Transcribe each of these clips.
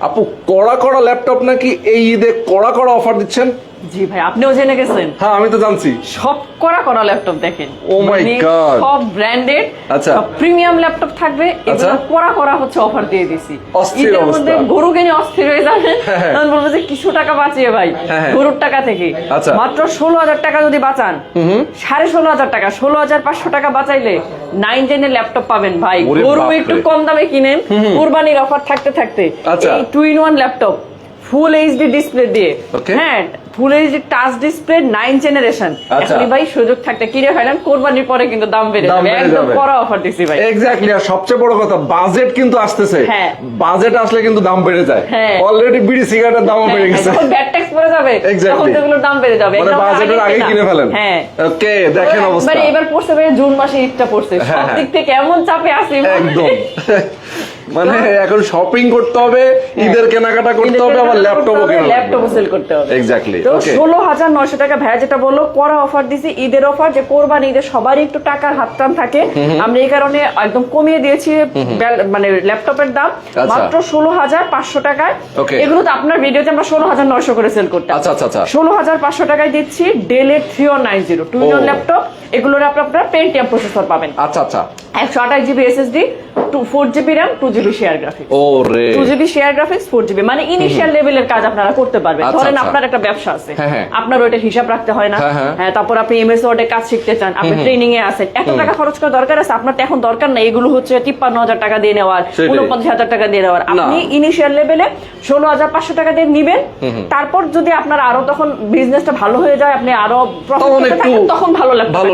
আপু কড়া কড়া ল্যাপটপ নাকি এই ঈদে কড়া কড়া অফার দিচ্ছেন? জি ভাই আপনিও জেনে গেছেন হ্যাঁ আমি তো জানছি সব করা করা ল্যাপটপ দেখেন my মানে God. সব ব্র্যান্ডেড আচ্ছা। সব প্রিমিয়াম ল্যাপটপ থাকবে এগুলো আচ্ছা। করা করা হচ্ছে অফার দিয়ে দিছি অস্থির অবস্থা। মধ্যে গরু কিনে অস্থির হয়ে যাবে হ্যাঁ, হ্যাঁ। তখন বলব যে কিছু টাকা বাঁচিয়ে ভাই হ্যাঁ। গরুর টাকা থেকে আচ্ছা। মাত্র ষোলো হাজার টাকা যদি বাঁচান সাড়ে ষোলো হাজার টাকা ষোলো হাজার পাঁচশো টাকা বাঁচাইলে নাইন জেনের ল্যাপটপ পাবেন ভাই গরু একটু কম দামে কিনেন কুরবানির অফার থাকতে থাকতে আচ্ছা। এই two in one laptop full HD display দিয়ে. হ্যাঁ full HD touch display nine generation. আচ্ছা। এখনই ভাই সুযোগ থাকতে কিনে ফেলেন কোরবানির পরে কিন্তু দাম বেড়ে যাবে। একদম। করা অফার দিছি ভাই। এক্স্যাক্টলি আর সবচেয়ে বড় কথা বাজেট কিন্তু আসতেছে। হ্যাঁ। বাজেট আসলে কিন্তু দাম বেড়ে যায়। হ্যাঁ। অলরেডি বিড়ি সিগারেটের দামও বেড়ে গেছে। ব্যাট ট্যাক্স পড়ে যাবে তখন এগুলোর দাম বেড়ে যাবে। মানে বাজেটের আগে কিনে ফেলেন। হ্যাঁ। ওকে দেখেন অবস্থা। এবারে এবার পড়ছে ভাই জুন মাসে ঈদটা পড়ছে। হ্যাঁ, সব হ্যাঁ। দিক থেকে এমন চাপে আছি একদম। মানে এখন শপিং করতে হবে ঈদের কেনাকাটা করতে হবে আবার ল্যাপটপও কেনা ল্যাপটপও সেল করতে হবে। এক্স্যাক্টলি তো ওকে ষোলো হাজার নয়শো টাকা ভাইয়া যেটা বলল করা অফার দিছি ঈদের অফার যে কোরবানি ঈদের সবারই একটু টাকার হাত টান থাকে আমরা এই কারণে একদম কমিয়ে দিয়েছি মানে ল্যাপটপের দাম। আচ্ছা। মাত্র ষোলো হাজার পাঁচশো টাকায়। Okay. এগুলো তো আপনার ভিডিওতে আমরা ষোলো হাজার নয়শো করে সেল করতাম। আচ্ছা, আচ্ছা, আচ্ছা। ষোলো হাজার পাঁচশো টাকায় দিচ্ছি নাইন জিরো টু ও। ল্যাপটপ এগুলোর আপনার পেন্টিয়াম প্রসেসর পাবেন। আচ্ছা আচ্ছা। একশো আঠাশ GB SSD two four GB RAM two GB share graphics ও রে। Two GB share graphics four GB মানে ইনিশিয়াল লেভেলের কাজ আপনারা করতে পারবেন। আচ্ছা, ধরেন আচ্ছা। আপনার একটা ব্যবসা আছে। হ্যাঁ, হ্যাঁ। আপনার ওইটা হিসাব রাখতে হয় না। হ্যাঁ, হ্যাঁ। তারপর আপনি এমএস ওয়ার্ডে কাজ শিখতে চান আপনি ট্রেনিং এ আছেন। এত টাকা খরচ করার দরকার আছে? আপনার এখন দরকার নাই। এগুলো হচ্ছে তিপ্পান্ন হাজার টাকা দিয়ে নেওয়ার উনপঞ্চাশ হাজার টাকা দিয়ে নেওয়ার। আপনি ইনিশিয়াল লেভেলে ষোলো হাজার পাঁচশো টাকা দিয়ে নিবেন। তারপর যদি আপনার আরও তখন বিজনেসটা ভালো হয়ে যায় আপনি আরও তখন ভালো ল্যাপটপ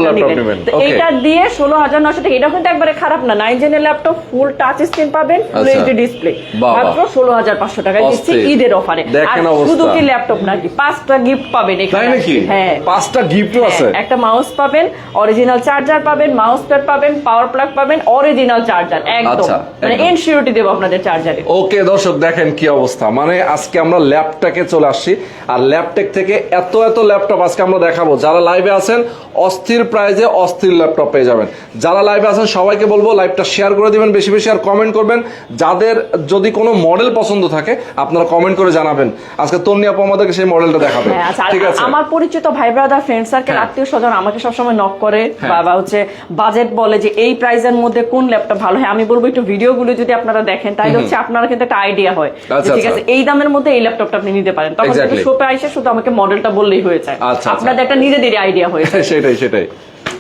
Okay. এইটা দিয়ে ষোলো হাজার নশো টাকা এটা কিন্তু একবারে খারাপ না। নাইন জেনের ল্যাপটপ ফুল টাচ স্ক্রিন পাবেন ফুল আচ্ছা। HD display. মাত্র ষোলো হাজার পাঁচশো টাকায় দিচ্ছি। ঈদের অফারে। দেখেন অবস্থা। শুধু কি ল্যাপটপ নাকি? পাঁচটা গিফট পাবেন এখানে হ্যাঁ। পাঁচটা গিফটও আছে। হ্যাঁ, একটা মাউস পাবেন অরিজিনাল চার্জার পাবেন মাউস প্যাড পাবেন পাওয়ার প্লাগ পাবেন অরিজিনাল চার্জার একদম। আচ্ছা, মানে ইনসিউরিটি দেবো আপনাদের চার্জারে ওকে দর্শক দেখেন কি অবস্থা। মানে আজকে আমরা ল্যাপটপে চলে আসছি। আর ল্যাপটেক থেকে এত এত ল্যাপটপ আজকে আমরা দেখাবো। যারা লাইভে আছেন অস্থির প্রাইজে অস্থির ল্যাপটপ পেয়ে যাবেন। যারা লাইভে আছেন সবাইকে বলব লাইভটা শেয়ার করে দিবেন বেশি বেশি আর কমেন্ট করবেন। যাদের যদি কোনো মডেল পছন্দ থাকে আপনারা কমেন্ট করে জানাবেন আজকে তন্নি আপু আমাদেরকে সেই মডেলটা দেখাবে হ্যাঁ, আচ্ছা, ঠিক আছে আমার পরিচিত ভাই ব্রাদার ফ্রেন্ড সার্কেল হ্যাঁ। আত্মীয় স্বজন আমাকে সবসময় নক করে হ্যাঁ। বা বা হচ্ছে বাজেট বলে যে এই প্রাইজের মধ্যে কোন ল্যাপটপ ভালো হয় আমি বলব একটু ভিডিও ভিডিওগুলো যদি আপনারা দেখেন তাহলে হচ্ছে আপনারা কিন্তু একটা আইডিয়া হয় আচ্ছা, ঠিক আছে আচ্ছা। এই দামের মধ্যে এই ল্যাপটপটা আপনি নিতে পারেন তখন. শপে আইসে শুধু আমাকে মডেলটা বললেই হয়ে যায়। আপনাদের একটা নিজেদেরই আইডিয়া হয়েছে সেটাই সেটাই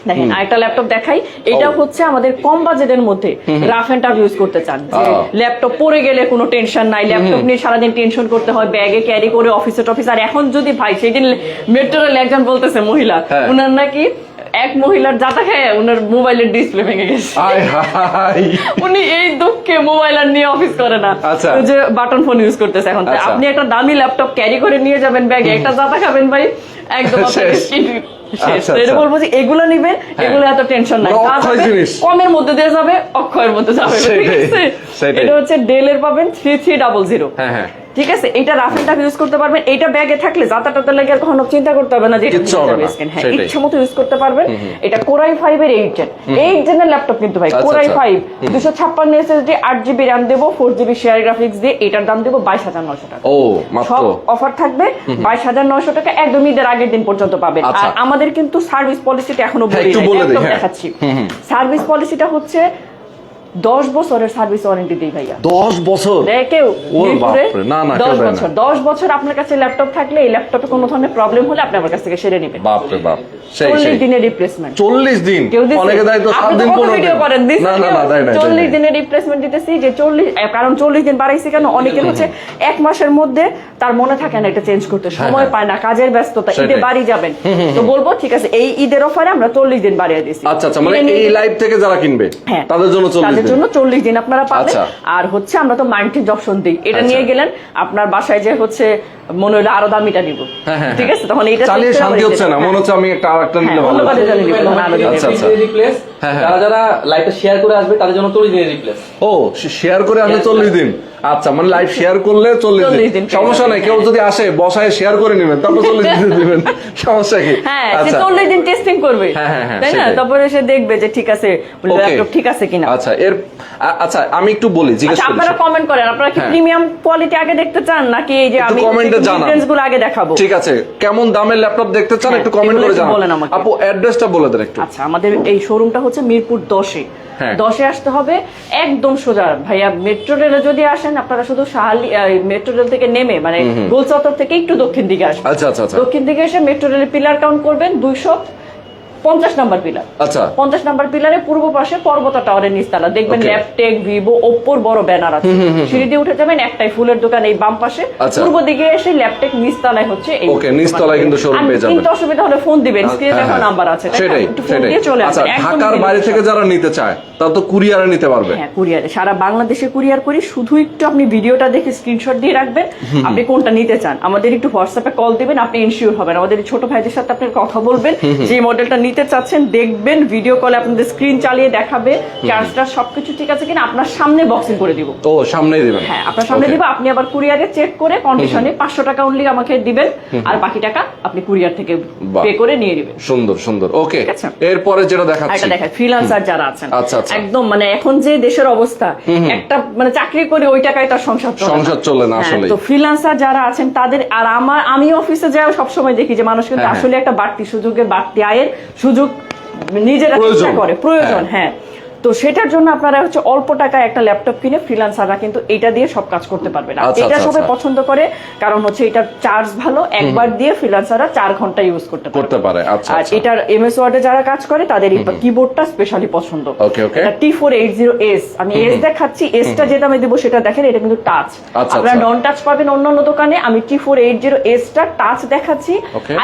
দেখেন আরেকটা ল্যাপটপ দেখাই। এটা হচ্ছে আমাদের কম বাজেটের মধ্যে রাফ এন্ড টাফ ইউজ করতে চান। ল্যাপটপ পড়ে গেলে কোনো টেনশন নাই। ল্যাপটপ নিয়ে সারাদিন টেনশন করতে হয় ব্যাগে ক্যারি করে অফিসে টফিস। আর এখন যদি ভাই সেই দিন মেট্রো রেল একজন বলতেছে মহিলা হ্যাঁ। উনার নাকি এক মহিলার জাতা খায় উনার মোবাইলের ডিসপ্লে ভেঙে গেছে। উনি এই দুঃখে মোবাইল আর নিয়ে অফিস করে না। আচ্ছা। যে বাটন ফোন ইউজ করতেছে এখন। আচ্ছা। আপনি একটা দামি ল্যাপটপ ক্যারি করে নিয়ে যাবেন ব্যাগে একটা জাতা খাবেন ভাই একদম আচ্ছা, তো এটা আচ্ছা। বলব যে এগুলো নিবেন এগুলো এত টেনশন নাই। মানে। কমের মধ্যে দিয়ে যাবে অক্ষয়ের মধ্যে যাবে। এটা হচ্ছে ডেলের পাবেন থ্রি থ্রি ডাবল জিরো হ্যাঁ হ্যাঁ। ঠিক আছে? এটা রাফ এন্ড টাফ ইউজ করতে পারবেন। এটা ব্যাগে থাকলে যাতা টাতা লেগে আর কখনো চিন্তা করতে হবে না যে। হ্যাঁ। ইচ্ছা মতো ইউজ করতে পারবেন। এটা কোরাই ফাইভ এর এইট জেন এইট জেনের ল্যাপটপ কিন্তু ভাই আচ্ছা, কোরাই আচ্ছা। ফাইভ দুশো ছাপ্পান্ন এসএসডি আট জিবি র্যাম দেবো ফোর জিবি শেয়ার গ্রাফিক্স দিয়ে এটার দাম দেবো বাইশ হাজার নশো টাকা। ও সব অফার থাকবে বাইশ হাজার নয়শো টাকা একদম ঈদের আগের দিন পর্যন্ত পাবেন। আচ্ছা। আর আমাদের কিন্তু সার্ভিস পলিসিটা এখনও হ্যাঁ, বলি হ্যাঁ। দেখাচ্ছি। সার্ভিস পলিসিটা হচ্ছে দশ বছরের সার্ভিস ওয়ারেন্টি দিই ভাইয়া। দশ বছর? কেউ না, না, দশ বছর দশ বছর আপনার কাছে ল্যাপটপ থাকলে এই ল্যাপটপে কোনো ধরনের প্রবলেম হলে আপনি আমার কাছ থেকে সেরে নেবেন। বাপরে বাপ চল্লিশ দিনের রিপ্লেসমেন্ট চল্লিশ দিন? কেউ ভিডিও করেন চল্লিশ দিনের রিপ্লেসমেন্ট দিতেছি যে চল্লিশ কারণ চল্লিশ দিন বাড়াইছি কেন? অনেকের হচ্ছে এক মাসের মধ্যে তার মনে থাকে না এটা চেঞ্জ করতে সময়। পায় না কাজের ব্যস্ততা ঈদে। বাড়ি যাবেন। তো বলব ঠিক আছে এই ঈদের অফারে আমরা চল্লিশ দিন বাড়িয়ে দিছি আচ্ছা আচ্ছা মানে এই লাইভ থেকে যারা কিনবে হ্যাঁ। তাদের জন্য চল্লিশ তাদের জন্য চল্লিশ দিন আপনারা পাবেন আচ্ছা। আর হচ্ছে আমরা তো মাইন্ড অপশন দিই এটা আচ্ছা। নিয়ে গেলেন আপনার বাসায় যে হচ্ছে মনে হলো আরও দামিটা নিব। হ্যাঁ, হ্যাঁ, ঠিক হ্যাঁ। আছে? তখন এটা চালিয়ে শান্তি হচ্ছে না মনে হচ্ছে আমি একটা আরেকটা নিলে ভালো আচ্ছা, আচ্ছা। রিপ্লেস। যারা যারা লাইভটা শেয়ার করে আসবে তাদের জন্য চল্লিশ দিনের রিপ্লেস ও শেয়ার করে আসলে Share চল্লিশ দিন। আচ্ছা মানে লাইভ শেয়ার করলে 40 দিন। সমস্যা নাই কেউ যদি আসে বসায় শেয়ার করে নেবেন তারপর চল্লিশ দিন দিবেন। সমস্যা কি? হ্যাঁ সে আচ্ছা। চল্লিশ দিন টেস্টিং করবে। হ্যাঁ, হ্যাঁ, হ্যাঁ, তাই না? তারপরে সে দেখবে যে ঠিক আছে ল্যাপটপ ঠিক আছে কিনা। আচ্ছা এর আচ্ছা আমি একটু বলি জিজ্ঞেস আচ্ছা করি। আপনারা কমেন্ট করেন আপনারা কি। প্রিমিয়াম কোয়ালিটি আগে দেখতে চান নাকি এই যে আমি কমেন্টে জানান। জানা গুলো আগে দেখাবো। ঠিক আছে কেমন দামের ল্যাপটপ দেখতে চান হ্যাঁ, একটু কমেন্ট করে জানান। আপু অ্যাড্রেসটা বলে দেন একটু। আচ্ছা আমাদের এই শোরুমটা হচ্ছে মিরপুর দশে। এ দশে আসতে হবে একদম সোজা। ভাইয়া মেট্রো রেলে যদি আসেন আপনারা শুধু শাহালি মেট্রো রেল থেকে নেমে মানে গোল চত্বর থেকে একটু দক্ষিণ দিকে আসবেন। আচ্ছা আচ্ছা আচ্ছা। দক্ষিণ দিকে এসে মেট্রো রেলের পিলার কাউন্ট করবেন দুইশো। পঞ্চাশ নাম্বার পিলার। আচ্ছা। পঞ্চাশ নাম্বার পিলারে পূর্ব পাশে পর্বত টাওয়ারের নিচতলা দেখবেন ল্যাপটেক ভিভো ওপ্পোর বড় ব্যানার আছে। সিঁড়ি দিয়ে উঠে যাবেন একটাই ফুলের দোকান এই বাম পাশে। আচ্ছা। পূর্ব দিকে এসে ল্যাপটেক নিচতলায় হচ্ছে নিচতলায় দোকান। কিন্তু আর পেয়ে যাবেন। কিন্তু অসুবিধা হলে ফোন দিবেন স্ক্রিনে দেখো। নাম্বার আছে। সেটাই আচ্ছা ঢাকার বাইরে থেকে যারা নিতে চায় তারা তো কুরিয়ারে নিতে পারবে। হ্যাঁ কুরিয়ারে। সারা বাংলাদেশে কুরিয়ার করি শুধু একটু আপনি ভিডিওটা দেখে স্ক্রিনশট দিয়ে রাখবেন। আপনি কোনটা নিতে চান। আমাদের একটু হোয়াটসঅ্যাপে কল দিবেন আপনি ইনশিওর হবেন। আমাদের ছোট ভাইদের সাথে আপনি কথা বলবেন। যে মডেলটা নিতে চাচ্ছেন দেখবেন ভিডিও কলে আপনাদের স্ক্রিন চালিয়ে দেখাবে চার্জটা সবকিছু ঠিক আছে কিনা আপনার সামনে বক্সিং করে দিব। ও সামনেই দিবেন। হ্যাঁ আপনার সামনে দিব আপনি আবার কুরিয়ারে চেক করে কন্ডিশনে পাঁচশো টাকা অনলি আমাকে দিবেন আর বাকি টাকা আপনি কুরিয়ার থেকে পে করে নিয়ে নেবেন। সুন্দর সুন্দর। ওকে এরপরে যেটা দেখাচ্ছি। একটা দেখেন ফ্রিল্যান্সার যারা আছেন। আচ্ছা, আচ্ছা। একদম মানে এখন যে দেশের অবস্থা একটা মানে চাকরি করে ওই টাকায় তার সংসার চলে না। সংসার চলে না হ্যাঁ, আসলেই। তো ফ্রিল্যান্সার যারা আছেন তাদের আর আমার আমি অফিসে যাও সবসময় দেখি যে মানুষ কিন্তু হ্যাঁ, হ্যাঁ। আসলে একটা বাড়তি সুযোগের বাড়তি আয়ের সুযোগ নিজেরা চেষ্টা করে প্রয়োজন হ্যাঁ। তো সেটার জন্য আপনারা হচ্ছে অল্প টাকায় একটা ল্যাপটপ কিনে ফ্রিল্যান্সাররা কিন্তু এটা দিয়ে সব কাজ করতে পারবে না আচ্ছা, এটা আচ্ছা, সবাই আচ্ছা। পছন্দ করে কারণ হচ্ছে এটার চার্জ ভালো একবার দিয়ে ফ্রিল্যান্সাররা চার ঘণ্টা ইউজ করতে করতে পারে আর এটার এমএস ওয়ার্ডে যারা কাজ করে তাদের এই কিবোর্ডটা স্পেশালি পছন্দ. এটা T four eight zero S আমি এস দেখাচ্ছি এসটা যেটা আমি দেবো সেটা দেখেন এটা কিন্তু টাচ আপনারা। নন টাচ পাবেন অন্য অন্য দোকানে আমি টি ফোর এইট জিরো এসটা টাচ দেখাচ্ছি.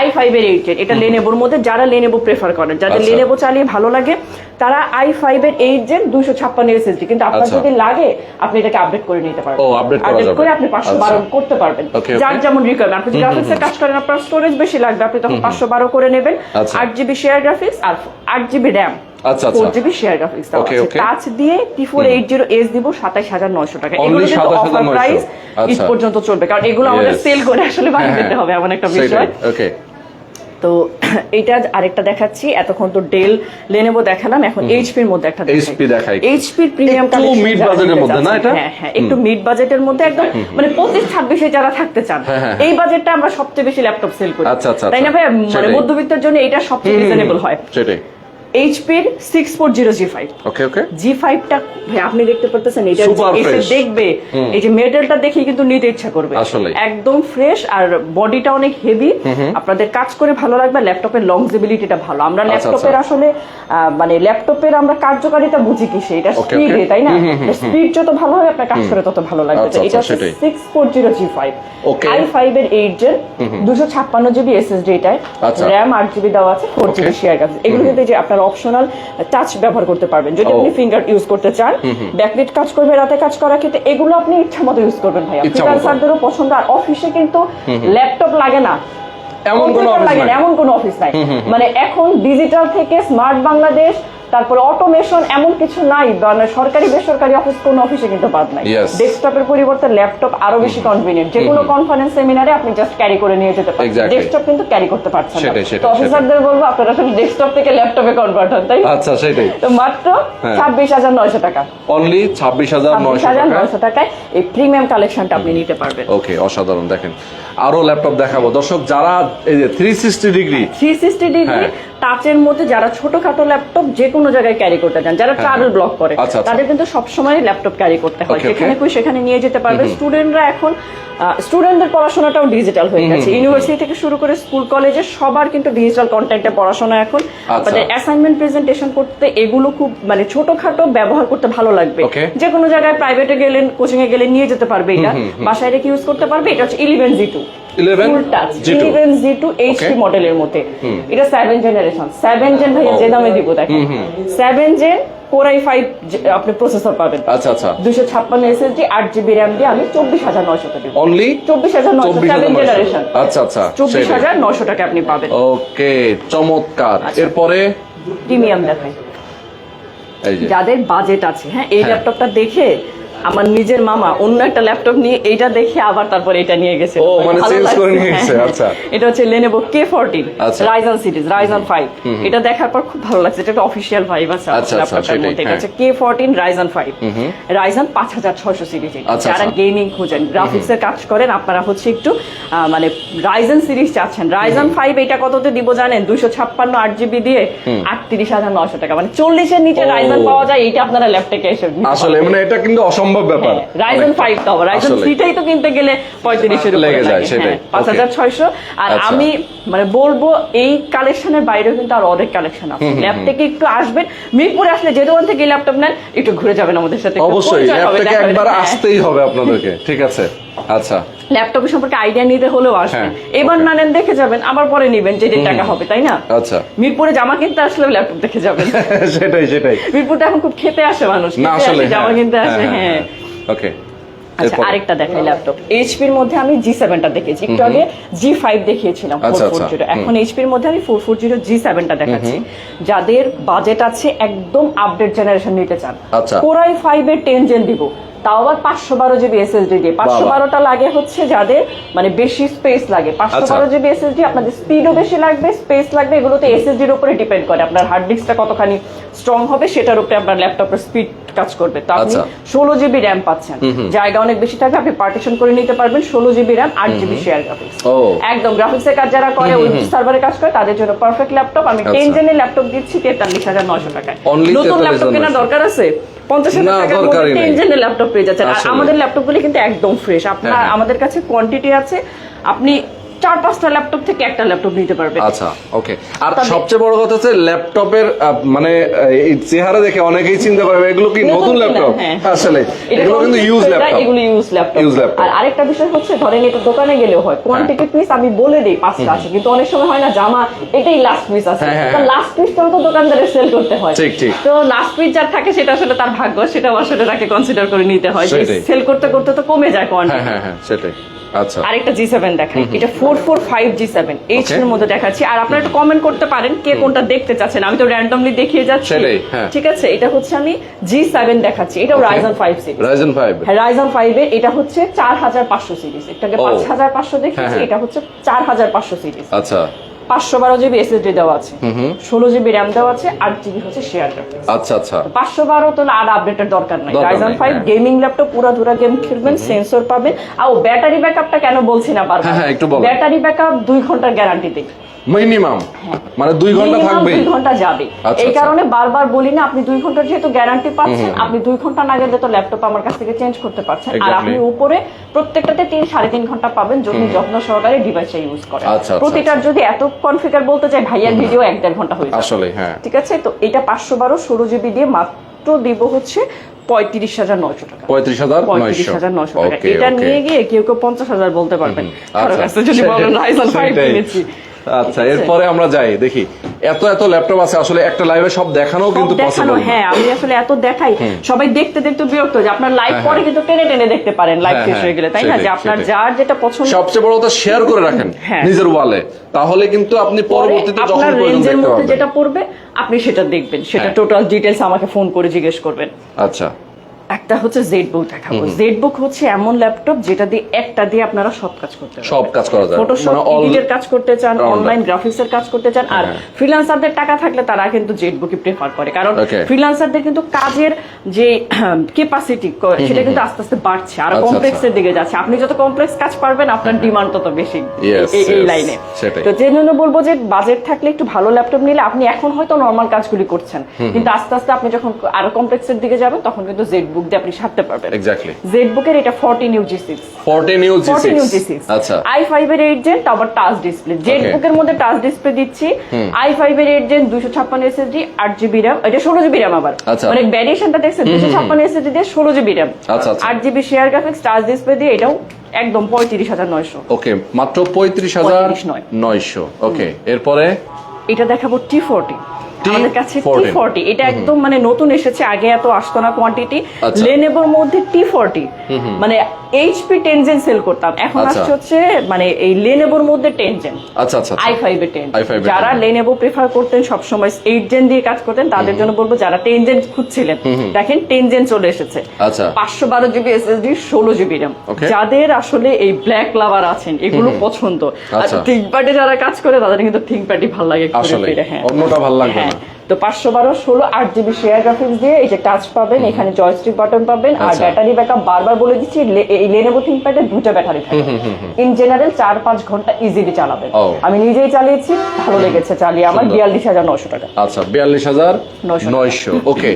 আই ফাইভ এর এইট এটা লেনেবোর মধ্যে যারা লেনেবো প্রেফার করেন যাদের। লেনেবো চালিয়ে ভালো লাগে তারা আই ফাইভ এর এইট জেন দুইশো ছাপ্পান্ন এসএসডি কিন্তু আপনার আচ্ছা। যদি লাগে আপনি এটাকে আপডেট করে নিতে পারবেন। ও, update করা আপডেট। করে আপনি পাঁচশো আচ্ছা। বারো করতে পারবেন। যার যেমন রিকোয়ারমেন্ট আপনি গ্রাফিক্সের কাজ করেন আপনার স্টোরেজ বেশি লাগবে আপনি তখন পাঁচশো বারো করে নেবেন। আচ্ছা। আট জিবি শেয়ার গ্রাফিক্স আর আট জিবি র্যাম আচ্ছা, আচ্ছা। Four GB share graphics okay. Touch দিয়ে T four eight zero S দিব সাতাইশ হাজার নয়শো টাকা। এগুলো কিন্তু অফার প্রাইস ঈদ আচ্ছা। পর্যন্ত চলবে। কারণ এগুলো আমাদের সেল করে আসলে বাড়ি হ্যাঁ, দিতে হবে এমন একটা বিষয়। ওকে তো এটা আরেকটা দেখাচ্ছি। এতক্ষণ তো ডেল লেনেবো দেখালাম এখন এইচপির মধ্যে একটা এইচপি দেখাই। এইচপির প্রিমিয়াম একটু মিড বাজেটের মধ্যে না এটা? হ্যাঁ হ্যাঁ একটু মিড বাজেটের মধ্যে একদম মানে পঁচিশ ছাব্বিশে যারা থাকতে চান হ্যাঁ, হ্যাঁ, এই বাজেটটা আমরা সবচেয়ে বেশি ল্যাপটপ সেল করি। আচ্ছা, আচ্ছা, তাই না আচ্ছা। ভাই মানে মধ্যবিত্তের জন্য এটা সবচেয়ে রিজনেবল হয়। সেটাই। এইচপির six four zero G five okay okay G ফাইভটা আপনি দেখতে পারতেছেন এটা এসে দেখবে এই যে মেটেলটা দেখে কিন্তু নিতে ইচ্ছা করবে। একদম ফ্রেশ আর বডিটা অনেক হেভি আপনাদের কাজ করে ভালো লাগবে ল্যাপটপের লংজিবিলিটিটা ভালো। আমরা আচ্ছা, ল্যাপটপের আচ্ছা। আসলে মানে ল্যাপটপের আমরা কার্যকারিতা বুঝি Okay, স্পিডে তাই না? স্পিড যত ভালো হবে আপনার কাজ করে তত ভালো লাগবে। আচ্ছা, এটা আচ্ছা, হচ্ছে six four zero G five i five এর এইট জেন দুশো ছাপ্পান্ন জিবি এসএসডি এটায় আচ্ছা। র্যাম আট জিবি দেওয়া আছে ফোর জিবি. শেয়ার এগুলো কিন্তু যে আপনার অপশনাল টাচ ব্যবহার করতে পারবেন। যদি আপনি ফিঙ্গার ইউজ করতে চান ব্যাকলিট কাজ করবে রাতে কাজ করার ক্ষেত্রে এগুলো আপনি ইচ্ছা মতো ইউজ করবেন ভাইয়া। ইচ্ছা ফ্রিল্যান্সারদেরও পছন্দ আর অফিসে কিন্তু ল্যাপটপ লাগে না। কোনো নাই। এমন কোনো অফিস নাই। মানে এখন ডিজিটাল থেকে স্মার্ট বাংলাদেশ তারপরে অটোমেশন এমন কিছু নাই মানে সরকারি বেসরকারি অফিস কোন অফিসে কিন্তু বাদ নাই. ডেস্কটপের পরিবর্তে ল্যাপটপ আরও বেশি কনভিনিয়েন্ট যে কোনো কনফারেন্স সেমিনারে আপনি জাস্ট ক্যারি করে নিয়ে যেতে পারছেন ডেস্কটপ কিন্তু ক্যারি করতে পারছেন না। তো অফিসারদের বলব আপনারা আসলে ডেস্কটপ থেকে ল্যাপটপে কনভার্ট হন তাই আচ্ছা সেটাই। তো মাত্র হ্যাঁ। ছাব্বিশ হাজার নয়শো টাকা। অনলি ছাব্বিশ হাজার ছাব্বিশ নয়শো হাজার টাকা নয়শো টাকায় এই প্রিমিয়াম কালেকশনটা আপনি নিতে পারবেন। ওকে অসাধারণ দেখেন। আরও ল্যাপটপ দেখাবো। দর্শক যারা এই যে three sixty degree three sixty degree হ্যাঁ। টাচের মধ্যে যারা ছোটখাটো ল্যাপটপ যে কোনো জায়গায় ক্যারি করতে চান যারা ট্রাভেল ব্লক করে আচ্ছা, আচ্ছা। তাদের কিন্তু সবসময় ল্যাপটপ ক্যারি করতে হয়. যেখানে কই সেখানে নিয়ে যেতে পারবে। স্টুডেন্টরা এখন স্টুডেন্টদের পড়াশোনাটাও ডিজিটাল হয়ে গেছে। ইউনিভার্সিটি থেকে শুরু করে স্কুল কলেজে সবার কিন্তু ডিজিটাল কন্টেন্টে পড়াশোনা এখন। আপনাদের অ্যাসাইনমেন্ট প্রেজেন্টেশন করতে এগুলো খুব মানে ছোটখাটো ব্যবহার করতে ভালো লাগবে. যে কোনো জায়গায় প্রাইভেটে গেলেন কোচিং এ গেলে নিয়ে যেতে পারবে এটা। বাসায় রেখে ইউজ করতে পারবে। এটা হচ্ছে eleven G two 11 full touch eleven G two HP মডেলের মধ্যে। এটা সেভেন জেনারেশন সেভেন জেন ভাইয়া যে দামে দিব দেখেন। Seven gen core i five আপনি প্রসেসর পাবেন। আচ্ছা আচ্ছা। দুশো ছাপ্পান্ন এসএসডি আট জিবি র্যাম দিয়ে আমি চব্বিশ হাজার নয়শো টাকা অনলি চব্বিশ হাজার নয়শো সেভেন জেনারেশন আচ্ছা আচ্ছা চব্বিশ হাজার নয়শো টাকা আপনি পাবেন। ওকে চমৎকার। আচ্ছা। এরপরে? প্রিমিয়াম যাদের বাজেট আছে হ্যাঁ এই। ল্যাপটপটা দেখে আমার নিজের মামা অন্য একটা ল্যাপটপ নিয়ে এইটা দেখে আবার তারপর এটা নিয়ে গেছে। ও, মানে change করে নিয়ে গেছে, হ্যাঁ। আচ্ছা। এটা হচ্ছে কে ফোরটিন আচ্ছা। রাইজন সিরিজ রাইজন ফাইভ এটা দেখার পর খুব ভালো লাগছে এটা একটা অফিসিয়াল ভাইব আছে আচ্ছা, আচ্ছা, ল্যাপটপটার সেটাই, মধ্যে। এটা হ্যাঁ। হচ্ছে K fourteen Ryzen five Ryzen পাঁচ হাজার ছয়শো সিরিজ আচ্ছা, যারা আচ্ছা। গেমিং খোঁজেন গ্রাফিক্স এর কাজ করেন আপনারা হচ্ছে একটু মানে রাইজন সিরিজ চাচ্ছেন। রাইজন ফাইভ এটা কততে দিব জানেন? দুইশো ছাপ্পান্ন আট জিবি দিয়ে আটত্রিশ হাজার নয়শো টাকা। মানে চল্লিশের নিচে ও। রাইজন পাওয়া যায় এটা আপনারা ল্যাপটপে এসে আসলে মানে এটা কিন্তু অসম্ভব ব্যাপার রাইজন অনেকটা। ফাইভ তো রাইজন আসলে। থ্রিটাই তো কিনতে গেলে পঁয়ত্রিশের উপরে লেগে যায়, সেটাই। হ্যাঁ, পাঁচ হাজার ছয়শো আর আচ্ছা। আমি মানে বলব এই কালেকশনের বাইরেও কিন্তু আর অনেক কালেকশন আছে ল্যাব থেকে একটু আসবেন মিরপুরে আসলে যে দোকান থেকে ল্যাপটপ নেন একটু ঘুরে যাবেন আমাদের সাথে অবশ্যই ল্যাব হবে। একবার হ্যাঁ। আসতেই হবে আপনাদেরকে ঠিক আছে আচ্ছা ল্যাপটপের সম্পর্কে আইডিয়া নিতে হলেও আসবেন হ্যাঁ, এবার. না নেন দেখে যাবেন আবার পরে নিবেন যে যে টাকা হবে তাই না? আচ্ছা। মিরপুরে জামা কিনতে আসলে ল্যাপটপ দেখে যাবেন। সেটাই সেটাই। মিরপুরে এখন খুব খেতে আসে মানুষ জামা কিনতে আসে হ্যাঁ ওকে আচ্ছা আরেকটা দেখাই ল্যাপটপ। এইচপির মধ্যে আমি জি সেভেনটা দেখেছি। একটু আগে জি ফাইভ দেখিয়েছিলাম ফোর আচ্ছা, ফোর আচ্ছা, জিরো এখন এইচপির মধ্যে আমি ফোর ফোর জিরো জি সেভেনটা দেখাচ্ছি। যাদের বাজেট আছে একদম আপডেট জেনারেশন নিতে চান। আচ্ছা। কোরাই ফাইভ এর টেন জেন দিব। তাও আবার পাঁচশো বারো জিবি এসএসডি দিয়ে। পাঁচশো বারোটা লাগে হচ্ছে যাদের মানে বেশি স্পেস লাগে। পাঁচশো আচ্ছা। বারো জিবি এসএসডি আপনাদের স্পিডও বেশি লাগবে স্পেস লাগবে এসএসডির উপরে ডিপেন্ড করে। আপনার হার্ড ডিস্কটা কতখানি স্ট্রং হবে সেটার উপরে আপনার ল্যাপটপের স্পিড কাজ করবে। তো আপনি আচ্ছা। ষোলো জিবি র্যাম পাচ্ছেন। জায়গা অনেক বেশি থাকবে আপনি পার্টিশন করে নিতে পারবেন। ষোলো জিবি র্যাম আট জিবি শেয়ার গ্রাফিক্স একদম গ্রাফিক্স এর কাজ যারা করে ওই সার্ভারে কাজ করে তাদের জন্য পারফেক্ট ল্যাপটপ আমি টেন। জেনের ল্যাপটপ দিচ্ছি তেতাল্লিশ হাজার নয়শো টাকায়। নতুন ল্যাপটপ কেনার দরকার আছে? পঞ্চাশ হাজার নেই। ল্যাপটপ পেয়ে যাচ্ছেন আর আমাদের ল্যাপটপগুলি কিন্তু একদম ফ্রেশ আপনার হ্যাঁ, হ্যাঁ। আমাদের কাছে কোয়ান্টিটি আছে আপনি চার পাঁচটা ল্যাপটপ থেকে একটা ল্যাপটপ নিতে পারবেন আচ্ছা ওকে আর সবচেয়ে বড় কথা হচ্ছে ল্যাপটপের মানে এই চেহারা দেখে অনেকেই চিন্তা করবে এগুলো কি নতুন ল্যাপটপ হ্যাঁ। আসলে এগুলো কিন্তু ইউজ ল্যাপটপ এগুলো ইউজ ল্যাপটপ Use laptop। আর আরেকটা বিষয় হচ্ছে ধরেন এটা দোকানে গেলেও হয় কোয়ান্টিটি পিস আমি বলে দিই পাঁচটা আছে কিন্তু অনেক সময় হয় না জামা এটাই লাস্ট পিস আছে হ্যাঁ, হ্যাঁ, হ্যাঁ। লাস্ট পিসটাও তো দোকানদারের সেল করতে হয়। ঠিক, ঠিক। তো লাস্ট পিস যার থাকে সেটা আসলে তার ভাগ্য সেটাও আসলে তাকে কনসিডার করে নিতে হয়। সেল করতে করতে তো কমে যায় হ্যাঁ কোয়ান্টিটি হ্যাঁ হ্যাঁ সেটাই। আচ্ছা। আরেকটা জি সেভেন দেখাই। এটা four four five G seven H এর মধ্যে দেখাচ্ছি। আর আপনারা একটু কমেন্ট করতে পারেন কে কোনটা দেখতে চাচ্ছেন। আমি তো র্যান্ডমলি দেখিয়ে যাচ্ছি। হ্যাঁ। ঠিক আছে? এটা হচ্ছে আমি জি সেভেন দেখাচ্ছি। এটা Ryzen five series Ryzen five Ryzen five এর এটা হচ্ছে চার হাজার পাঁচশো সিরিজ এটাকে পাঁচ হাজার পাঁচশো দেখেছি হ্যাঁ, হ্যাঁ। এটা হচ্ছে চার হাজার পাঁচশো সিরিজ আচ্ছা। পাঁচশো বারো জিবি এসএসডি দেওয়া আছে ষোলো জিবি র্যাম দেওয়া আছে আট জিবি হচ্ছে শেয়ার আচ্ছা আচ্ছা। পাঁচশো বারো তো আর আপডেটের দরকার নাই। Ryzen five. গেমিং ল্যাপটপ পুরা ধুরা গেম খেলবেন সেন্সর পাবেন। আর ব্যাটারি ব্যাকআপটা কেন বলছি না বারবার। ব্যাটারি ব্যাকআপ দুই ঘণ্টার গ্যারান্টি দিই মিনিমাম মানে দুই ঘণ্টা থাকবেই। দুই ঘণ্টা যাবে। আচ্ছা, এই আচ্ছা। কারণে বারবার বলি না আপনি দুই ঘণ্টার যেহেতু গ্যারান্টি পাচ্ছেন আপনি দুই ঘণ্টা না গেলে তো ল্যাপটপ আমার কাছ থেকে চেঞ্জ করতে পারছেন। আর আপনি উপরে প্রত্যেকটাতে তিন সাড়ে তিন ঘণ্টা পাবেন যদি যত্ন সহকারে ডিভাইসটা ইউজ করেন। আচ্ছা, প্রতিটার যদি এত কনফিগার বলতে চাই ভাইয়ার ভিডিও এক দেড় ঘণ্টা হয়ে আসলে হ্যাঁ। ঠিক আছে? তো এটা পাঁচশো বারো ষোলো জিবি দিয়ে মাত্র দিব হচ্ছে পঁয়ত্রিশ হাজার নয়শো টাকা। পঁয়ত্রিশ হাজার পঁয়ত্রিশ নয়শো হাজার নয়শো টাকা। এটা নিয়ে গিয়ে কেউ কেউ পঞ্চাশ হাজার বলতে পারবেন। যদি বলেন রাইজন ফাইভ। কিনেছি। আচ্ছা এরপরে আমরা যাই দেখি। এত এত ল্যাপটপ আছে আসলে একটা লাইভে সব দেখানো কিন্তু দেখানো পসিবল হ্যাঁ আমি আসলে এত দেখাই। সবাই দেখতে দেখতে বিরক্ত যে আপনার লাইভ হ্যাঁ, পরে হ্যাঁ। কিন্তু টেনে টেনে দেখতে পারেন লাইভ হ্যাঁ, শেষ হ্যাঁ, গেলে তাই না? যে আপনার যার যেটা পছন্দ সবচেয়ে বড় কথা শেয়ার করে রাখেন। নিজের ওয়ালে তাহলে কিন্তু আপনি পরবর্তীতে যখন আপনার রেঞ্জের মধ্যে যেটা পড়বে আপনি সেটা দেখবেন। সেটা। টোটাল ডিটেলস আমাকে ফোন করে জিজ্ঞেস করবেন। আচ্ছা। একটা হচ্ছে জেড বুক দেখাবো জেড বুক হচ্ছে এমন ল্যাপটপ যেটা দিয়ে একটা দিয়ে আপনারা সব কাজ করতে সব কাজ করা যায়। ফটোশপ মানে এডিটের কাজ করতে চান অনলাইন গ্রাফিক্স এর কাজ করতে চান আর হ্যাঁ। ফ্রিল্যান্সারদের টাকা থাকলে তারা কিন্তু জেড বুকই প্রেফার করে। কারণ ফ্রিল্যান্সারদের কিন্তু কাজের যে ক্যাপাসিটি সেটা কিন্তু আস্তে আস্তে বাড়ছে। আর আচ্ছা, কমপ্লেক্স এর দিকে যাচ্ছে। আপনি যত কমপ্লেক্স কাজ পারবেন আপনার ডিমান্ড তত বেশি এই- এই লাইনে তো যে জন্য বলব যে বাজেট থাকলে একটু ভালো ল্যাপটপ নিলে আপনি এখন হয়তো নর্মাল কাজগুলি করছেন। কিন্তু আস্তে আস্তে আপনি যখন আরও কমপ্লেক্সের দিকে যাবেন তখন কিন্তু জেড বুক দিয়ে আপনি সারতে পারবেন। এক্স্যাক্টলি জেড বুকের এটা fourteen U G six 14 U G 14 UG6 আচ্ছা। i5 এর 8 জেন তারপর টাচ ডিসপ্লে জেড বুকের মধ্যে টাচ ডিসপ্লে দিচ্ছি। i5 এর 8 জেন 256 এসএসডি 8 জিবি RAM এটা 16 জিবি RAM আবার। আচ্ছা। মানে ভ্যারিয়েশনটা দেখছেন? 256 এসএসডি দিয়ে 16 জিবি RAM আচ্ছা, আচ্ছা। 8 GB share graphics touch display দিয়ে এটাও একদম পঁয়ত্রিশ হাজার নয়শো। ওকে মাত্র পঁয়ত্রিশ হাজার নয়শো। ওকে এরপরে? এটা দেখাবো টি ফোরটি আমাদের কাছে টি 14 ফোরটি এটা একদম মানে নতুন এসেছে আগে এত আসতো না কোয়ান্টিটি লেনেভোর লেনেবোর মধ্যে টি ফোরটি মানে এইচপি টেনজেন সেল করতাম। এখন আচ্ছা। আসছে হচ্ছে মানে এই লেনেবোর মধ্যে টেনজেন আচ্ছা আচ্ছা আই ফাইভ এর টেন যারা 10 লেনেবো প্রেফার করতেন সবসময় এইট জেন দিয়ে কাজ করতেন তাদের জন্য বলব যারা টেন জেন খুঁজছিলেন দেখেন টেন জেন চলে এসেছে। আচ্ছা। পাঁচশো বারো জিবি এসএসডি ষোলো জিবি র্যাম যাদের আসলে এই ব্ল্যাক লাভার আছেন এগুলো পছন্দ। আর আচ্ছা। থিঙ্কপ্যাডে যারা কাজ করে তাদের কিন্তু থিঙ্কপ্যাডই ভালো লাগে হ্যাঁ। অন্যটা ভালো লাগবে হ্যাঁ। না তো পাঁচশো বারো ষোলো আট জিবি শেয়ার গ্রাফিক্স দিয়ে এই যে টাচ পাবেন এখানে জয়স্টিক বাটন পাবেন। আর আচ্ছা। ব্যাটারি ব্যাকআপ বারবার বলে দিচ্ছি লে- এই লেনোভো থিঙ্কপ্যাডে দুটো ব্যাটারি থাকে। ইন জেনারেল চার পাঁচ ঘণ্টা ইজিলি চালাবে। আমি নিজেই চালিয়েছি ভালো লেগেছে চালিয়ে। আমার বিয়াল্লিশ হাজার নশো টাকা। আচ্ছা বিয়াল্লিশ হাজার নয়শো। নয়শো। ওকে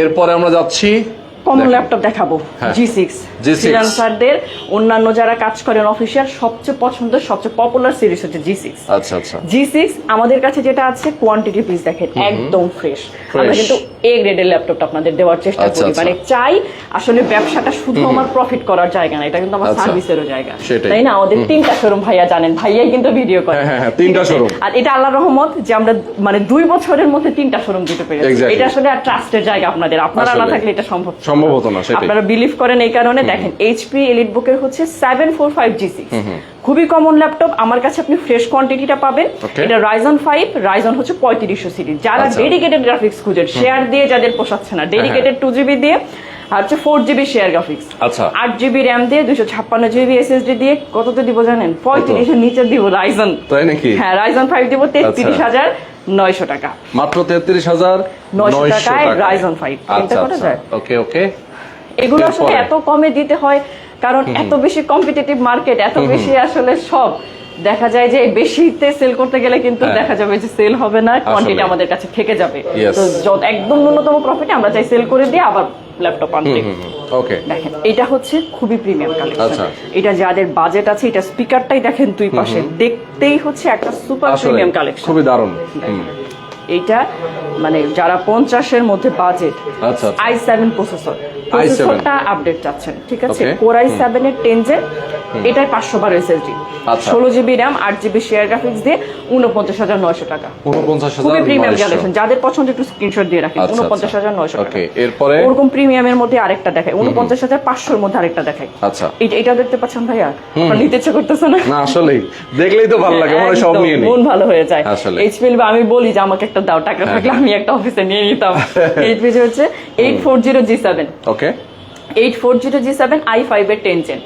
এরপরে আমরা যাচ্ছি কমন ল্যাপটপ দেখাবো। জি সিক্স G6 ফ্রিল্যান্সারদের অন্যান্য যারা কাজ করেন অফিসিয়াল সবচেয়ে পছন্দের সবচেয়ে পপুলার সিরিজ হচ্ছে জি সিক্স আচ্ছা আচ্ছা। জি সিক্স আমাদের কাছে যেটা আছে কোয়ান্টিটি পিস দেখেন একদম ফ্রেশ আমরা কিন্তু এ গ্রেডের ল্যাপটপটা আপনাদের দেওয়ার চেষ্টা আচ্ছা, করি। আচ্ছা। মানে চাই আসলে ব্যবসাটা শুধু আমার প্রফিট করার জায়গা না এটা কিন্তু আমার আচ্ছা। সার্ভিসেরও জায়গা। তাই না? আমাদের তিনটা শোরুম ভাইয়া জানেন ভাইয়াই কিন্তু ভিডিও করে। হ্যাঁ, হ্যাঁ, হ্যাঁ, তিনটা showroom। আর এটা আল্লাহ রহমত যে আমরা মানে দুই বছরের মধ্যে তিনটা শোরুম দিতে পেরেছি. এটা আসলে আর ট্রাস্টের জায়গা আপনাদের। আপনারা না থাকলে এটা সম্ভব ছিল না। সেটাই। আপনারা বিলিভ করেন এই কারণে দেখেন এইচপি এলিট বুকের হচ্ছে seven four five G six খুবই কমন ল্যাপটপ আমার কাছে আপনি ফ্রেশ কোয়ান্টিটিটা পাবেন. এটা রাইজন ফাইভ রাইজন হচ্ছে পঁয়ত্রিশশো সিরিজ যারা আচ্ছা। ডেডিকেটেড গ্রাফিক্স খুঁজেন শেয়ার দিয়ে যাদের পোষাচ্ছে না ডেডিকেটেড টু জিবি দিয়ে আর হচ্ছে ফোর জিবি শেয়ার গ্রাফিক্স আচ্ছা। আট জিবি র্যাম দিয়ে দুশো ছাপ্পান্ন জিবি এসএসডি দিয়ে কততে দিব জানেন পঁয়ত্রিশের নিচে দিব রাইজন তাই নাকি হ্যাঁ রাইজন ফাইভ দিব তেত্রিশ আচ্ছা। হাজার নয়শো টাকা। মাত্র তেত্রিশ হাজার নয়শো নয়শো টাকায় রাইজন Ryzen 5 আচ্ছা চিন্তা করা আচ্ছা। যায়? ওকে ওকে। এগুলো আসলে এত কমে দিতে হয় কারণ এত বেশি কম্পিটিটিভ মার্কেট এত বেশি আসলে সব। দেখা যায় যে বেশিতে সেল করতে গেলে কিন্তু হ্যাঁ। দেখা যাবে যে সেল হবে না কোয়ান্টিটি আমাদের কাছে থেকে যাবে। তো একদম ন্যূনতম প্রফিটে আমরা চাই সেল করে দিয়ে আবার ল্যাপটপ আনতে ওকে দেখেন এটা হচ্ছে খুবই প্রিমিয়াম কালেকশন আচ্ছা। এটা যাদের বাজেট আছে এটা স্পিকারটাই দেখেন দুই পাশে। দেখতেই হচ্ছে একটা সুপার প্রিমিয়াম কালেকশন খুবই দারুণ। এটা মানে যারা পঞ্চাশের মধ্যে বাজেট। আই সেভেন প্রসেসর প্রসেসরটা আপডেট চাচ্ছেন ঠিক আছে. কোর আই সেভেন এর টেন জেন এটাই পাঁচশো বারো এসএসডি আচ্ছা। ষোলো জিবি র্যাম আট জিবি শেয়ার গ্রাফিক্স দিয়ে উনপঞ্চাশ হাজার নয়শো টাকা। উনপঞ্চাশ খুবই প্রিমিয়াম। কালেকশন যাদের পছন্দ একটু স্ক্রিনশট দিয়ে রাখেন। আচ্ছা, উনপঞ্চাশ হাজার নয়শো টাকা। এরপরে? ওরকম প্রিমিয়ামের মধ্যে আরেকটা দেখায় উনপঞ্চাশ হাজার পাঁচশোর মধ্যে আরেকটা দেখায় আচ্ছা। এটা দেখতে পাচ্ছেন ভাইয়া? নিতে ইচ্ছে করতেছে না? না আসলেই। দেখলেই তো ভালো লাগে মনে সব নিয়ে নিই। মন ভালো হয়ে যায়। আসলে। এইচপি আমি বলি যে আমাকে একটা দাও টাকা থাকলে আমি একটা অফিসে নিয়ে নিতাম। এইচপি হচ্ছে eight four zero G seven okay eight four zero G seven i five এর টেন জেন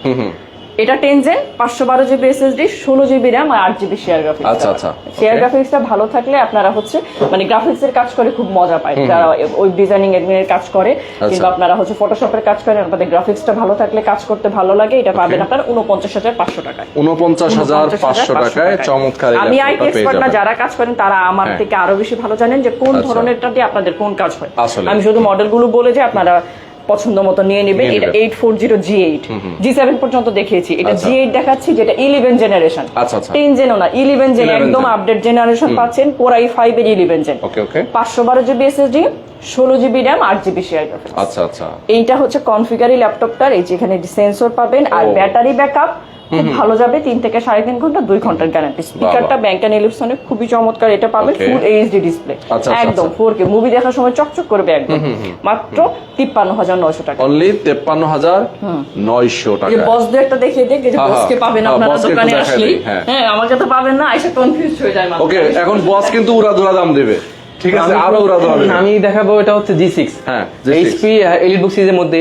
এটা টেন জেন পাঁচশো বারো জিবি এসএসডি ষোলো জিবি র্যাম আর আট জিবি শেয়ার গ্রাফিক্স আচ্ছা, আচ্ছা। শেয়ার. গ্রাফিক্সটা ভালো থাকলে আপনারা হচ্ছে মানে গ্রাফিক্স এর কাজ করে খুব মজা পায় যারা ওয়েব ডিজাইনিং এর কাজ করে আচ্ছা। কিংবা আপনারা হচ্ছে ফটোশপের কাজ করেন আপনাদের গ্রাফিক্সটা ভালো থাকলে কাজ করতে ভালো লাগে এটা পাবেন আপনার উনপঞ্চাশ হাজার পাঁচশো টাকায় উনপঞ্চাশ হাজার পাঁচশো টাকায় চমৎকার আমি আইটি ল্যাপটপটা এক্সপার্ট না যারা কাজ করেন তারা আমার হ্যাঁ। থেকে আরও বেশি ভালো জানেন যে কোন আচ্ছা। ধরনেরটা দিয়ে আপনাদের কোন কাজ হয় আমি শুধু মডেলগুলো বলে যে আপনারা পছন্দ মতো নিয়ে নেবেন। এটা eight four zero G eight G seven পর্যন্ত দেখিয়েছি। এটা আচ্ছা। জি এইট দেখাচ্ছি যেটা ইলেভেন জেনারেশন আচ্ছা, আচ্ছা। টেন জেনও না ইলেভেন জেন একদম আপডেট জেনারেশন পাচ্ছেন কোরাই ফাইভ এর ইলেভেন জেন পাঁচশো বারো জিবি এস এস এসএসডি ষোলো জিবি র্যাম আট জিবি শেয়ার আচ্ছা আচ্ছা। এইটা হচ্ছে কনফিগারি ল্যাপটপটার এই যেখানে সেন্সর পাবেন আর ব্যাটারি ব্যাকআপ খুব ভালো যাবে তিন থেকে সাড়ে তিন ঘণ্টা দুই ঘণ্টার গ্যারান্টি স্পিকারটা ব্যাংক অ্যান্ড ইলিপসনে খুবই চমৎকার এটা পাবেন Okay. ফুল এইচডি ডিসপ্লে একদম। ফোর কে মুভি দেখার সময় চকচক করবে একদম মাত্র তিপ্পান্ন হাজার নয়শো টাকা। অনলি তেপ্পান্ন হাজার নয়শো টাকা বস দু একটা দেখিয়ে দিক যে হ্যাঁ, বসকে পাবেন হ্যাঁ, আপনারা দোকানে আসলে হ্যাঁ। হ্যাঁ আমাকে তো পাবেন না এসে কনফিউজ হয়ে যায়। ওকে এখন বস কিন্তু উড়াধুরা দাম দেবে। ঠিক আছে আরও দেবে আমি দেখাবো এটা হচ্ছে জি সিক্স হ্যাঁ, G6 এইচপি এলিট সিরিজের মধ্যে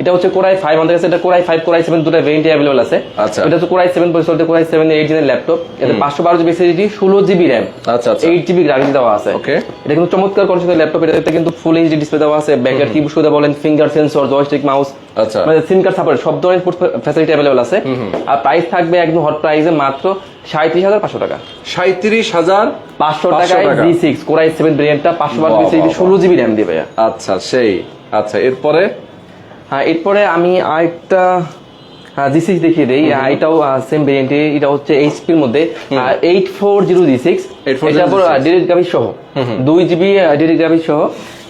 এটা হচ্ছে কোরাই ফাইভ আমাদের কাছে এটা core i five core i seven দুটো ভেরিয়েন্ট অ্যাভেলেবল আছে। আচ্ছা। এটা হচ্ছে কোরাই সেভেন পরে চলতে core i seven eight laptop GB SSD ষোলো জিবি র্যাম আচ্ছা, আচ্ছা। এইট জিবি গ্রাফিক্স দেওয়া আছে। Okay. এটা কিন্তু চমৎকার ল্যাপটপ এটাতে কিন্তু ফুল এইচডি ডিসপ্লে দেওয়া আছে ব্যাকের কিবোর্ড সুবিধা বলেন ফিঙ্গার সেন্সর জয়স্টিক মাউস আচ্ছা। মানে সিম কার্ড সাপোর্ট সব ধরনের ফ্যাসিলিটি অ্যাভেলেবল আছে। আর প্রাইস থাকবে একদম হট প্রাইসে মাত্র সাঁত্রিশ হাজার পাঁচশো টাকা। সাঁত্রিশ হাজার পাঁচশো টাকায় টাকা। G six core i seven ভেরিয়েন্টটা পাঁচশো বারো ষোলো জিবি র্যাম দিবে আচ্ছা সেই আচ্ছা এরপরে? হ্যাঁ এরপরে আমি আরেকটা জি সিক্স দেখিয়ে দিই। এটাও সেম ভেরিয়েন্টে এটা হচ্ছে এইচপির মধ্যে। Eight four zero G six 840 এটা G6 ডিরেক্ট গ্রাফিক্স সহ। দুই জিবি ডিরেক্ট গ্রাফিক্স সহ।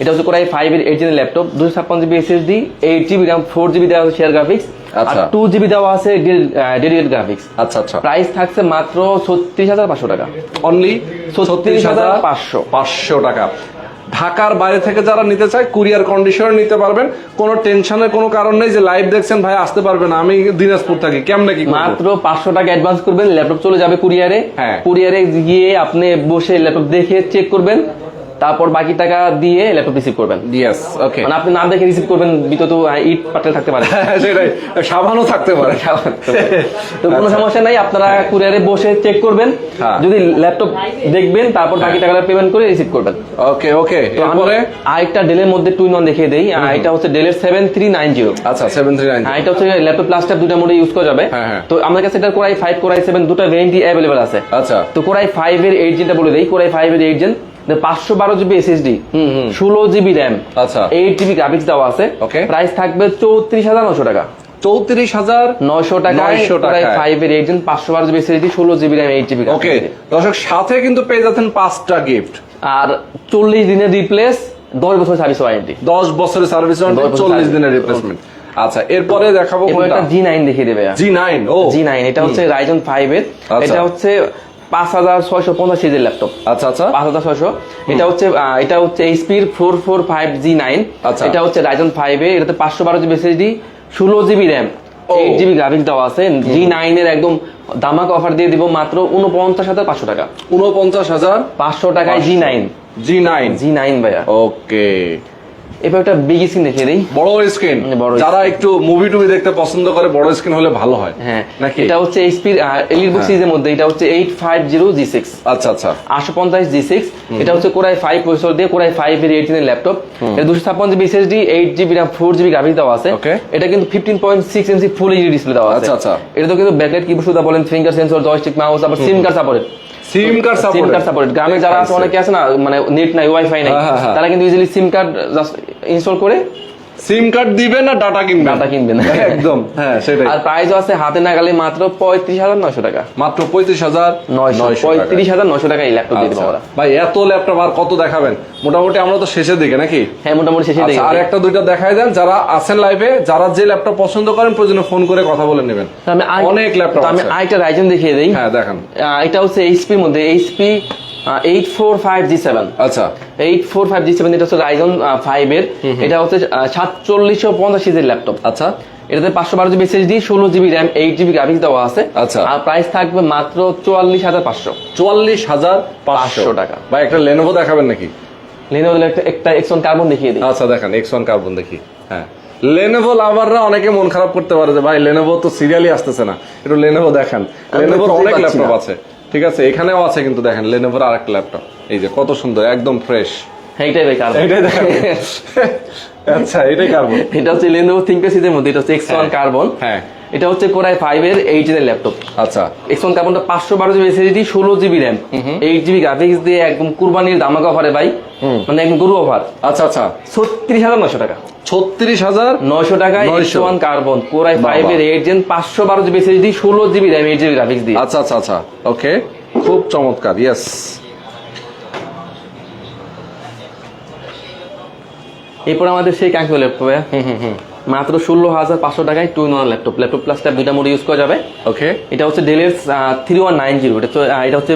এটা হচ্ছে কোরাই ফাইভ এর এইট জিবি ল্যাপটপ দুশো ছাপ্পান্ন GB SSD eight GB RAM four GB দেওয়া হচ্ছে শেয়ার গ্রাফিক্স আর আচ্ছা। টু জিবি দেওয়া আছে ডেডিকেট গ্রাফিক্স আচ্ছা আচ্ছা। প্রাইস থাকছে মাত্র ছত্রিশ হাজার পাঁচশো টাকা। অনলি ছত্রিশ হাজার পাঁচশো। পাঁচশো টাকা। ঢাকার বাইরে থেকে যারা নিতে চায় কুরিয়ার কন্ডিশনে নিতে পারবেন। কোনো টেনশনের কোনো কারণ নেই যে লাইভ দেখছেন ভাই আসতে পারবেন না। আমি দিনাজপুর থাকি কেমনে কি মাত্র পাঁচশো টাকা অ্যাডভান্স করবেন ল্যাপটপ চলে যাবে কুরিয়ারে হ্যাঁ। কুরিয়ারে গিয়ে আপনি বসে ল্যাপটপ দেখে চেক করবেন। তারপর বাকি টাকা দিয়ে ল্যাপটপ রিসিভ করবেন। ইয়েস ওকে মানে আপনি না দেখে রিসিভ করবেন বিতত ইট পাটে থাকতে পারে। সেটাই সাবানও থাকতে পারে। তো কোনো সমস্যা নাই আপনারা কুরিয়ারে বসে চেক করবেন হ্যাঁ। যদি ল্যাপটপ দেখবেন তারপর বাকি টাকাটা পেমেন্ট করে রিসিভ করবেন। ওকে ওকে তো আমি আরেকটা ডেলের মধ্যে টু নন দেখিয়ে দেই। এটা হচ্ছে ডেলের সেভেন থ্রি নাইন জিরো আচ্ছা সেভেন থ্রি নাইন হ্যাঁ এটা হচ্ছে ল্যাপটপ প্লাস ট্যাব দুটা মোডে ইউজ করা যাবে। হ্যাঁ, হ্যাঁ। তো আমাদের কাছে এটা কোরাই ফাইভ কোরাই সেভেন দুটো ভেরিয়েন্টই অ্যাভেলেবল আছে। আচ্ছা। তো কোরাই ফাইভ এর এইট জিনটা বলে দেই। কোরাই ফাইভ এর এইট জেন পাঁচশো বারো জিবি এসএসডি ষোলো জিবি র্যাম আচ্ছা। এইট জিবি গ্রাফিক্স দেওয়া আছে. প্রাইস থাকবে চৌত্রিশ হাজার নশো টাকা। চৌত্রিশ হাজার নয়শো টাকা 900 কোরাই টাকায়। ফাইভ এর এইট পাঁচশো বারো জিবি এসএসডি ষোলো GB RAM eight GB okay দর্শক সাথে কিন্তু পেয়ে যাচ্ছেন পাঁচটা গিফট আর চল্লিশ দিনের রিপ্লেস দশ বছর সার্ভিস ওয়ারেন্টি দশ বছরের সার্ভিস বছর চল্লিশ দিনের রিপ্লেসমেন্ট আচ্ছা এরপরে দেখাবো কোনটা একটা জি নাইন দেখিয়ে দেবে। জি নাইন ও। জি নাইন এটা হচ্ছে রাইজন ফাইভ এর। আচ্ছা। এটা হচ্ছে পাঁচ হাজার ছয়শো পঞ্চাশ সিজের ল্যাপটপ। আচ্ছা আচ্ছা। পাঁচ হাজার ছয়শো। এটা হচ্ছে এটা হচ্ছে এইচপির four four five G nine আচ্ছা। এটা হচ্ছে রাইজন ফাইভ এটাতে পাঁচশো বারো জিবি এসএসডি ষোলো GB RAM eight GB graphics দেওয়া আছে। জি নাইন এর একদম দামাক অফার দিয়ে দিব মাত্র উনপঞ্চাশ হাজার পাঁচশো টাকা। উনপঞ্চাশ হাজার পাঁচশো টাকায় G nine G nine G nine ভাইয়া। ওকে এবার একটা বিগ স্ক্রিন দেখিয়ে দিই। বড় স্ক্রিন যারা একটু মুভি টুভি দেখতে পছন্দ করে বড় স্ক্রিন হলে ভালো হয়। হ্যাঁ। নাকি? এটা হচ্ছে এইচপির এলিট বুক সিরিজের মধ্যে এটা হচ্ছে eight five zero G six আচ্ছা আচ্ছা। এটা হচ্ছে কোরাই ফাইভ প্রসেসর দিয়ে কোরাই ফাইভ এর এইট এর ল্যাপটপ এটা দুশো ছাপ্পান্ন GB SSD eight GB RAM four GB graphics দেওয়া আছে. এটা কিন্তু fifteen point six inch full HD display দেওয়া আছে। আচ্ছা, আচ্ছা। এটা তো কিন্তু ব্যাকলাইট কিবোর্ড সুবিধা বলেন ফিঙ্গার সেন্সর জয়স্টিক মাউস আবার SIM card support SIM card SIM card support গ্রামে যারা আছে অনেকে আছে না মানে নেট নাই ওয়াইফাই নাই হ্যাঁ, হ্যাঁ, হ্যাঁ। তারা কিন্তু easily SIM card just install করে সিম কার্ড দিবেন না ডাটা কিনবেন Data কিনবেন। একদম হ্যাঁ সেটাই। আর প্রাইস আছে হাতে নাগালে মাত্র পঁয়ত্রিশ হাজার নয়শো টাকা। মাত্র পঁয়ত্রিশ হাজার নয়শো পঁয়ত্রিশ হাজার নয়শো টাকা এই ল্যাপটপ দিয়ে দেবো আমরা ভাই এত ল্যাপটপ আর কত দেখাবেন? মোটামুটি আমরা তো শেষের দিকে নাকি? হ্যাঁ মোটামুটি শেষে আচ্ছা, দেখি আর একটা দুইটা দেখাই দেন যারা আছেন লাইভে যারা যে ল্যাপটপ পছন্দ করেন প্রয়োজনে ফোন করে কথা বলে নেবেন। আমি অনেক ল্যাপটপ আমি আরেকটা রাইজন দেখিয়ে দিই। হ্যাঁ দেখান। এটা হচ্ছে এইচপির মধ্যে। HP eight four five G seven আচ্ছা। Eight four five G seven এটা হচ্ছে রাইজন ফাইভ এর। এটা হচ্ছে সাতচল্লিশশো পঞ্চাশ সিজের ল্যাপটপ আচ্ছা। এটাতে পাঁচশো বারো জিবি এসএসডি ষোলো GB RAM eight GB graphics দেওয়া আছে। আচ্ছা। আর প্রাইস থাকবে মাত্র চুয়াল্লিশ হাজার পাঁচশো। চুয়াল্লিশ হাজার পাঁচশো। টাকা। ভাই একটা লেনোভো দেখাবেন নাকি? লেনোভো একটা এক্সন কার্বন দেখিয়ে দিই। আচ্ছা দেখান এক্স ওয়ান কার্বন দেখি। হ্যাঁ। লেনোভো লাভাররা অনেকে মন খারাপ করতে পারে যে ভাই লেনোভো তো সিরিয়ালি আসতেছে না। একটু লেনোভো দেখান। লেনোভোর অনেক ল্যাপটপ আছে। ঠিক আছে এখানেও আছে কিন্তু দেখেন লেনোভোর আরেকটা ল্যাপটপ এই যে কত সুন্দর একদম ফ্রেশ এইটাই ভাই কার্বন দেখেন। আচ্ছা এটাই কার্বন এটা হচ্ছে লেনোভো থিঙ্কপ্যাড মধ্যে এটা হচ্ছে এক্স ওয়ান কার্বন হ্যাঁ। এটা হচ্ছে কোরাই ফাইভ এর এইট এর ল্যাপটপ আচ্ছা। এক্সন কার্বনটা পাঁচশো বারো জিবি এসএসডি ষোলো GB RAM eight GB graphics দিয়ে একদম কুরবানির দামাক অফারে ভাই। মানে একদম গরু অফার আচ্ছা আচ্ছা। ছত্রিশ হাজার নশো টাকা। ছত্রিশ হাজার নয়শো 900 one carbon core i five এর এইট জেন পাঁচশো বারো জিবি এসএসডি ষোলো GB RAM eight GB graphics দিয়ে। আচ্ছা আচ্ছা আচ্ছা। ওকে খুব চমৎকার ইয়েস এরপর আমাদের সেই কাঙ্ক্ষিত ল্যাপটপ মাত্র ষোলো হাজার পাঁচশো টাকায় two in one laptop laptop plus tab দুইটা মোড ইউজ করা যাবে। ওকে এটা হচ্ছে ডেলের থ্রি ওয়ান নাইন জিরো এটা হচ্ছে, এটা হচ্ছে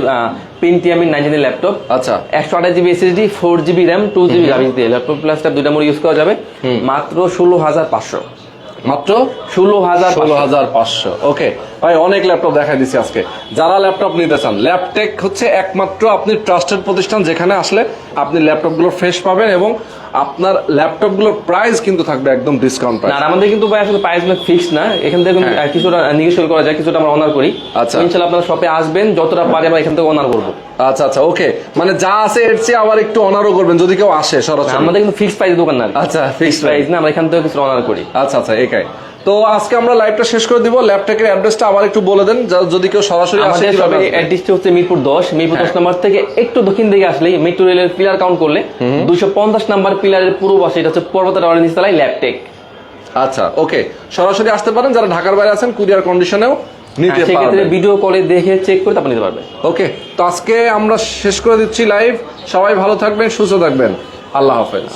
নাইন জিনের ল্যাপটপ আচ্ছা। একশো আঠাশ GB SSD four GB RAM two GB graphics দিয়ে। ল্যাপটপ প্লাস ট্যাব দুইটা মোড ইউজ করা যাবে। মাত্র ষোলো হাজার পাঁচশো। মাত্র? ষোলো হাজার ষোলো হাজার পাঁচশো। ওকে ভাই অনেক ল্যাপটপ দেখা দিচ্ছি আজকে। যারা ল্যাপটপ নিতে চান ল্যাপটেক হচ্ছে একমাত্র আপনি ট্রাস্টেড প্রতিষ্ঠান যেখানে আসলে আপনি ল্যাপটপগুলো ফ্রেশ পাবেন এবং আপনার ল্যাপটপগুলোর প্রাইস কিন্তু থাকবে একদম ডিসকাউন্ট প্রাইস আমাদের কিন্তু ভাই আসলে প্রাইস ফিক্স না। এখান থেকে কিন্তু, হ্যাঁ। কিছুটা নিগোশিয়েট করা যায় কিছুটা আমরা অনার করি। আচ্ছা। ইনশাআল্লাহ আপনারা শপে আসবেন যতটা পারি আমরা এখান থেকে অনার করব। আচ্ছা আচ্ছা ওকে মানে যা আছে এর চেয়ে আবার একটু অনারও করবেন যদি কেউ আসে সরাসরি। আমাদের কিন্তু ফিক্সড প্রাইস দোকান না। আচ্ছা ফিক্সড প্রাইস না আমরা এখান থেকে কিছু অনার করি। আচ্ছা আচ্ছা একাই। তো আজকে আমরা লাইভটা শেষ করে দিব। ল্যাপটপের অ্যাড্রেসটা আবার একটু বলে দেন যদি কেউ সরাসরি আসে আমাদের অ্যাড্রেসটি হচ্ছে মিরপুর দশ মিরপুর দশ হ্যাঁ। নাম্বার থেকে একটু দক্ষিণ দিকে আসলেই মেট্রো রেলের পিলার কাউন্ট করলে দুইশো পঞ্চাশ নাম্বার পিলারের পূর্ব পাশে এটা হচ্ছে পর্বত টাওয়ারের নিচতলায় ল্যাপটেক আচ্ছা ওকে সরাসরি আসতে পারেন যারা ঢাকার বাইরে আছেন কুরিয়ার কন্ডিশনেও নিতে হ্যাঁ, সেক্ষেত্রে ভিডিও কলে দেখে চেক করে তারপর নিতে পারবে। ওকে তো আজকে আমরা শেষ করে দিচ্ছি লাইভ সবাই ভালো থাকবেন সুস্থ থাকবেন। আল্লাহ হাফেজ।